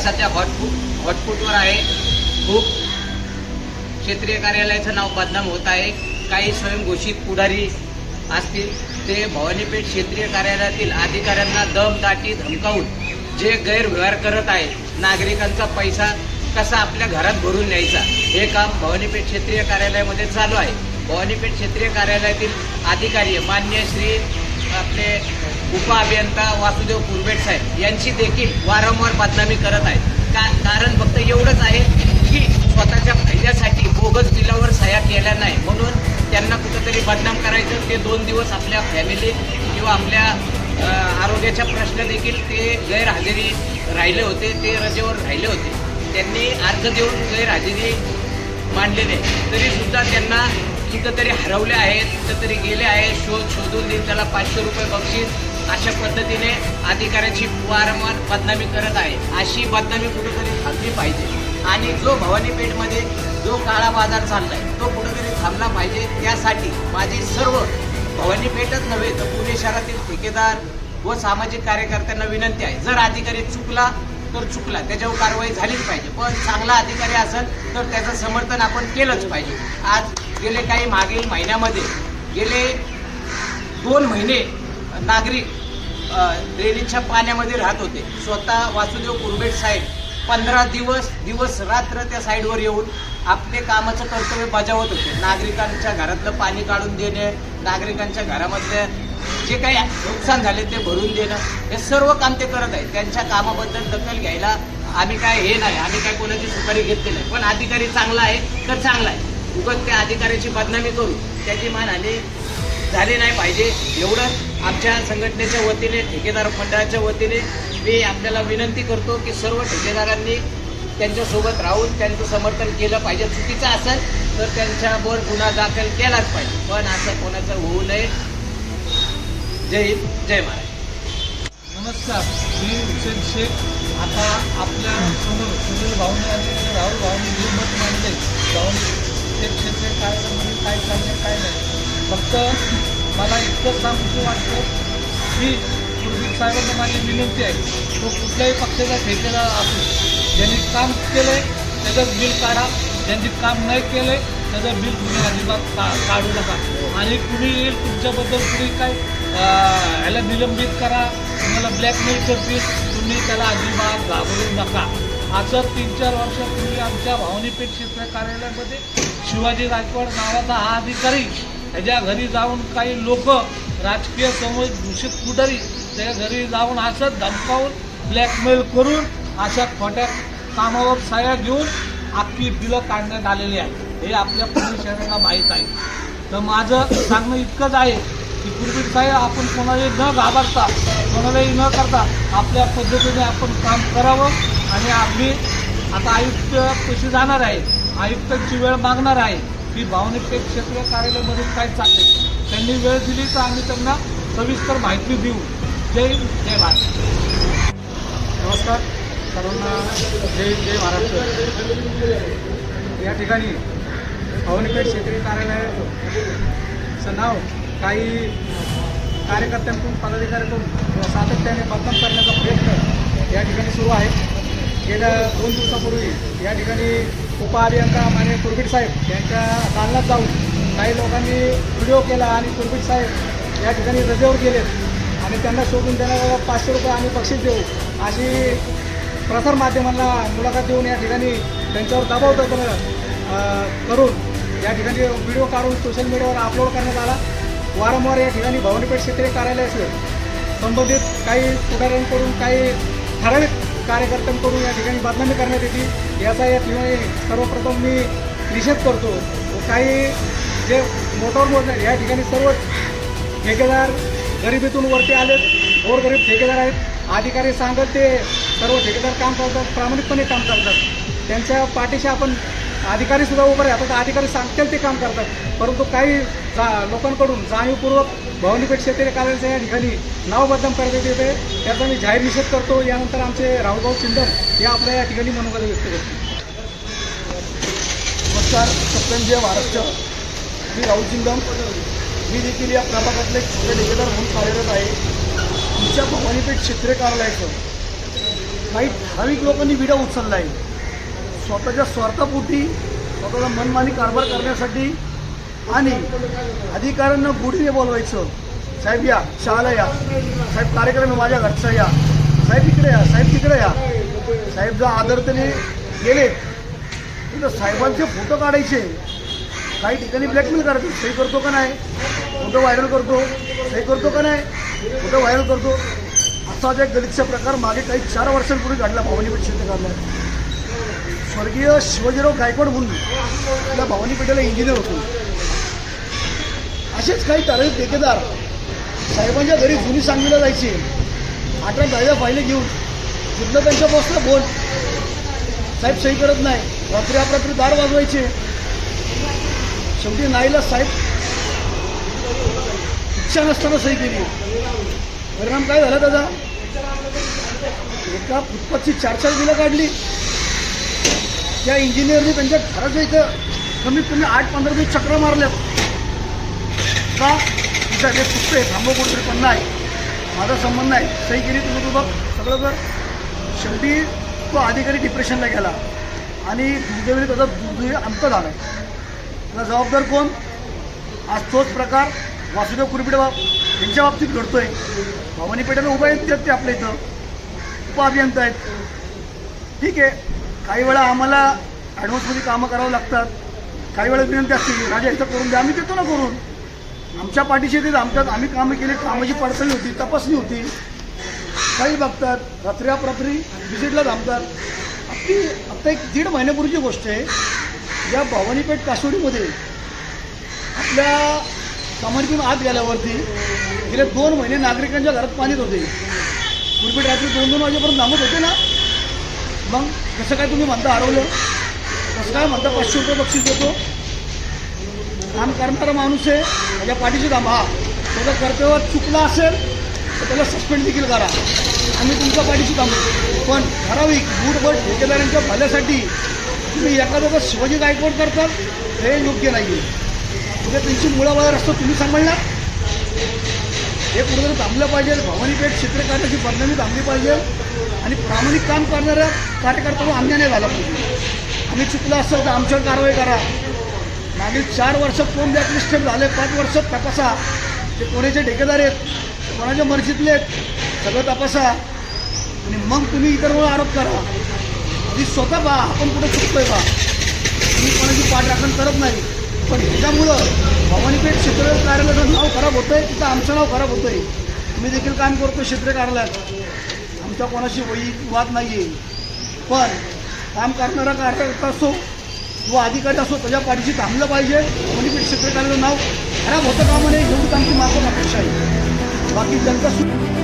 सध्या हॉटफूट हॉटफूटवर आहे. खूप क्षेत्रीय कार्यालयाचं नाव बदनाम होत आहे. काही स्वयंघोषित पुढारी असतील. ते भवानीपेठ क्षेत्रीय कार्यालयातील अधिकाऱ्यांना दम दाटी धमकावून जे गैरव्यवहार करत आहे नागरिकांचा पैसा कसा आपल्या घरात भरून न्यायचा? हे काम भवानीपेठ क्षेत्रीय कार्यालयामध्ये चालू आहे. भवानीपेठ क्षेत्रीय कार्यालयातील अधिकारी मान्य श्री आपले उपअभियंता वासुदेव कुरबेट साहेब यांची देखील वारंवार बदनामी करत आहेत. का कारण फक्त एवढंच आहे की स्वतःच्या फायद्यासाठी बोगस बिलावर सह्या केल्या नाही. म्हणून त्यांना कुठंतरी बदनाम करायचं. ते दोन दिवस आपल्या फॅमिली किंवा आपल्या आरोग्याचा आरोग्याच्या प्रश्न देखील ते गैरहजेरी राहिले होते. ते रजेवर राहिले होते. त्यांनी अर्ज देऊन गैरहजेरी मांडलेले तरीसुद्धा त्यांना कुठंतरी हरवले आहेत कुठंतरी गेले आहेत. शोध शोधून देऊन त्याला पाचशे रुपये बक्षीस अशा पद्धतीने अधिकाऱ्याची वारंवार बदनामी करत आहे. अशी बदनामी कुठेतरी थांबली पाहिजे. आणि जो भवानी पेठमध्ये जो काळा बाजार चाललाय तो कुठेतरी थांबला पाहिजे. त्यासाठी माझी सर्व भवानी पेठच नव्हे तर पुणे शहरातील ठेकेदार व सामाजिक कार्यकर्त्यांना विनंती आहे. जर अधिकारी चुकला तर चुकला. त्याच्यावर कारवाई झालीच पाहिजे. पण चांगला अधिकारी असेल तर त्याचं समर्थन आपण केलंच पाहिजे. आज गेले काही मागील महिन्यामध्ये गेले दोन महिने नागरिक ड्रेनेजच्या पाण्यामध्ये राहत होते. स्वतः वासुदेव कुरबेट साहेब पंधरा दिवस दिवस रात्र त्या साईडवर येऊन आपले कामाचं कर्तव्य बजावत होते. नागरिकांच्या घरातलं पाणी काढून देणे नागरिकांच्या घरामधले जे काही नुकसान झाले ते भरून देणं हे सर्व काम ते करत आहेत. त्यांच्या कामाबद्दल दखल घ्यायला आम्ही काय हे नाही. आम्ही काय कोणाची सुपारी घेतली नाही. पण अधिकारी चांगला आहे तर चांगला आहे. उगत त्या अधिकाऱ्याची बदनामी करू. त्याची मानहानी झाली नाही पाहिजे. एवढंच आमच्या संघटनेच्या वतीने ठेकेदार मंडळाच्या वतीने मी आपल्याला विनंती करतो की सर्व ठेकेदारांनी त्यांच्यासोबत राहून त्यांचं समर्थन केलं पाहिजे. चुकीचं असेल तर त्यांच्यावर गुन्हा दाखल केलाच पाहिजे. पण असं कोणाचं होऊ नये. जय हिंद जय महाराज नमस्कार मी हुसेन शेख. आता आपल्यासमोर सुनील भाऊने आणि राहुल भाऊने जे मत मांडले. भाऊने ते क्षेत्र काय म्हणजे काय चालले काय नाही. फक्त मला इतकं सांगू वाटतं की पूर्वी साहेबांना माझी विनंती आहे तो कुठल्याही पक्षाचा ठेकेदार असो ज्यांनी काम केलं आहे त्याचं बिल काढा. ज्यांनी काम नाही केलं आहे त्याचं बिल तुम्ही अजिबात का काढू नका. आणि कुणी येईल तुमच्याबद्दल कुणी काय ह्याला निलंबित करा तुम्हाला ब्लॅकमेल करतील तुम्ही त्याला अजिबात घाबरू नका. असं तीन चार वर्षापूर्वी आमच्या भावनीपेठ क्षेत्र कार्यालयामध्ये शिवाजी राजवाड नावाचा हा अधिकारी ह्याच्या घरी जाऊन काही लोक राजकीय समज दूषित पुढारी त्याच्या घरी जाऊन असं धमकावून ब्लॅकमेल करून अशा खोट्या कामावर साया घेऊन अख्खी बिलं काढण्यात आलेली आहे हे आपल्या पुणे शहराला माहीत आहे. तर माझं सांगणं इतकंच आहे की कुलबीर साहेब आपण कोणालाही न घाबरता कोणालाही न करता आपल्या पद्धतीने आपण काम करावं आणि आम्ही आता आयुक्त कशी जाणार आहे? आयुक्तांची वेळ मागणार आहे. की भावनिकपेठ क्षेत्रीय कार्यालयामध्ये काय चालले त्यांनी वेळ दिली तर आम्ही त्यांना सविस्तर माहिती देऊ. जय हिंद, जय भारत. नमस्कार. सर्वांना जय जय महाराष्ट्र या ठिकाणी भावनिकपेठ क्षेत्रीय कार्यालयाचं नाव काही कार्यकर्त्यांकडून पदाधिकाऱ्यांकडून सातत्याने बदनाम करण्याचा प्रयत्न या ठिकाणी सुरू आहे. गेल्या दोन दिवसापूर्वी या ठिकाणी उपअभियंता माने कुरबीट साहेब यांच्या दालनात जाऊन काही लोकांनी व्हिडिओ केला आणि कुरबीट साहेब या ठिकाणी रजेवर गेलेत आणि त्यांना शोधून त्यांना पाचशे रुपये आम्ही बक्षीस देऊ अशी प्रसारमाध्यमांना मुलाखत देऊन या ठिकाणी त्यांच्यावर दबाव टाकणं, करून या ठिकाणी व्हिडिओ काढून सोशल मीडियावर अपलोड करण्यात आला. वारंवार या ठिकाणी भवानीपेठ क्षेत्रीय कार्यालयासह संबंधित काही पुढाऱ्यांकडून काही ठराविक कार्यकर्त्यांकडून या ठिकाणी बदनामी करण्यात येते. याचा या ठिकाणी सर्वप्रथम मी निषेध करतो. काही जे मोटार मोजणार या ठिकाणी सर्व ठेकेदार गरिबीतून वरती आलेत गोरगरीब ठेकेदार आहेत. अधिकारी सांगत ते सर्व ठेकेदार काम करतात प्रामाणिकपणे काम करतात. त्यांच्या पाठीशी आपण अधिकारी सुद्धा उभं राहतात. अधिकारी सांगतील ते काम करतात. परंतु काही जा लोकांकडून जाणीवपूर्वक भवानीपेठ शेतकरी कार्यालयाचं या ठिकाणी नाव बदनाम करण्यात येते. त्याचा मी जाहीर निषेध करतो. यानंतर आमचे राहुलभाऊ चिंदम हे आपल्या या ठिकाणी मनोगत व्यक्त करतो नमस्कार. सत्यंजय महाराष्ट्र. मी राहुल चिंदम. मी देखील या प्रभागातले एक छोटे ठेकेदार म्हणून कार्यरत आहे. तुमच्या भवानीपेठ क्षेत्रीय कार्यालयाचं. काही ठराविक लोकांनी विडा उचलला आहे स्वतःच्या स्वार्थापोटी स्वतःचा मनमानी कारभार करण्यासाठी आणि अधिकाऱ्यांना गुढीने बोलवायचं. साहेब या शाळा या. साहेब कार्यक्रम माझ्या घरचा या. साहेब इकडे या साहेब तिकडे या. साहेब जर आदरतेने गेले तर साहेबांचे फोटो काढायचे. काही ठिकाणी ब्लॅकमेल करायचे. सही करतो का नाही? फोटो व्हायरल करतो. सही करतो का नाही? फोटो व्हायरल करतो. असा जे गलितचा प्रकार मागे काही चार वर्षांपूर्वी घडला भवानीपेठ क्षेत्र काढला स्वर्गीय शिवाजीराव गायकवाड म्हणून आपल्या भवानी पेठेला इंजिनियर होतो. असेच काही तारीख ठेकेदार साहेबांच्या घरी जुनी सांगलीला जायचे. अठरा दहाव्या पाहिले घेऊन तिथलं त्यांच्या बसला बोल. साहेब सही करत नाही. रात्री अपरात्री दार वाजवायचे. शेवटी नाईला साहेब इच्छा नसताना सही केली. परिणाम काय झाला दादा एका फुटपाथची चार चार बिलं काढली. त्या इंजिनियरनी त्यांच्या घराच्या इथं कमीत कमी आठ पंधरा दिवस चक्र मारल्यात. का? तुझ्या जे चुकतं आहे थांबव कुठेतरी पण नाही. माझा संबंध नाही सही केली तुझं तुझं. सगळं जर शेवटी तो अधिकारी डिप्रेशनला गेला आणि दुर्दैवी त्याचा दुर्दैवी अंत झाला. त्याला जबाबदार कोण? आज तोच प्रकार वासुदेव कुरबिडे बाब यांच्या बाबतीत घडतोय. भवानी पेठेला उभा आहेत ते आपल्या इथं. उपअभियंता आहेत. ठीक आहे. काही वेळा आम्हाला ॲडव्हान्समध्ये कामं करावं लागतात. काही वेळा विनंती असते राजा इथं करून द्या आम्ही देतो ना करून. आमच्या पाठीशी ते आमच्यात आम्ही कामं केली कामाची पडताळणी होती तपासणी होती. काही बघतात रात्री अपरात्री व्हिजिटला थांबतात. आपली आत्ता एक दीड महिन्यापूर्वीची गोष्ट आहे. या भवानीपेठ कासोडीमध्ये आपल्या सामान्यतून आत गेल्यावरती गेले दोन महिने नागरिकांच्या घरात पाणीत होते. पूर्वी रात्री दोन दोन वाजेपर्यंत थांबत होते ना? मग कसं काय तुम्ही म्हणता हरवलं? कसं काय म्हणता पाचशे रुपये बक्षीस देतो? काम करणारा माणूस आहे माझ्या पाठीशी थांबा. त्याचं त्याचा चुकला असेल तर त्याला सस्पेंड देखील करा. आम्ही तुमच्या पाठीशी थांबू. पण ठराविक बूटबट ठेकेदारांच्या भल्यासाठी तुम्ही एखाद्याचा शिवाजी गायकवाड करतात हे योग्य नाही आहे म्हणजे त्यांची मुळाबाहेर असतं तुम्ही सांभाळणार? हे कुठेतरी थांबलं पाहिजे. भवानीपेठ क्षेत्रकार्याची बदनामी थांबली पाहिजे. आणि प्रामाणिक काम करणाऱ्या कार्यकर्त्यांना अन्याय नाही झाला पाहिजे. आम्ही चुकलं असेल तर आमच्यावर कारवाई करा. मागील चार वर्ष कोण ब्लॅकलिस्टेड झाले पाच वर्ष तपासा. ते कोणाचे ठेकेदार आहेत कोणाच्या मर्जीतले आहेत सगळं तपासा. आणि मग तुम्ही इतरवर आरोप करा. आणि स्वतः पहा आपण कुठे चुकतोय बा तुम्ही कोणाची पाठराखण करत नाही. पण ह्याच्यामुळं भवानीपेठ क्षेत्र कार्यालयाचं नाव खराब होतं आहे तिथं आमचं नाव खराब होतं आहे मी देखील काम करतो क्षेत्र कार्यालयात. आमचा कोणाशी वैयक्तिक वाद नाही आहे पण काम करणारा कार्यकर्ता असो किंवा अधिकारी असो त्याच्या पाठीशी थांबलं पाहिजे. भवानीपेठ क्षेत्र नाव खराब होतं का म्हणे एवढीच आमची माफक अपेक्षा आहे. बाकी जनता सुद्धा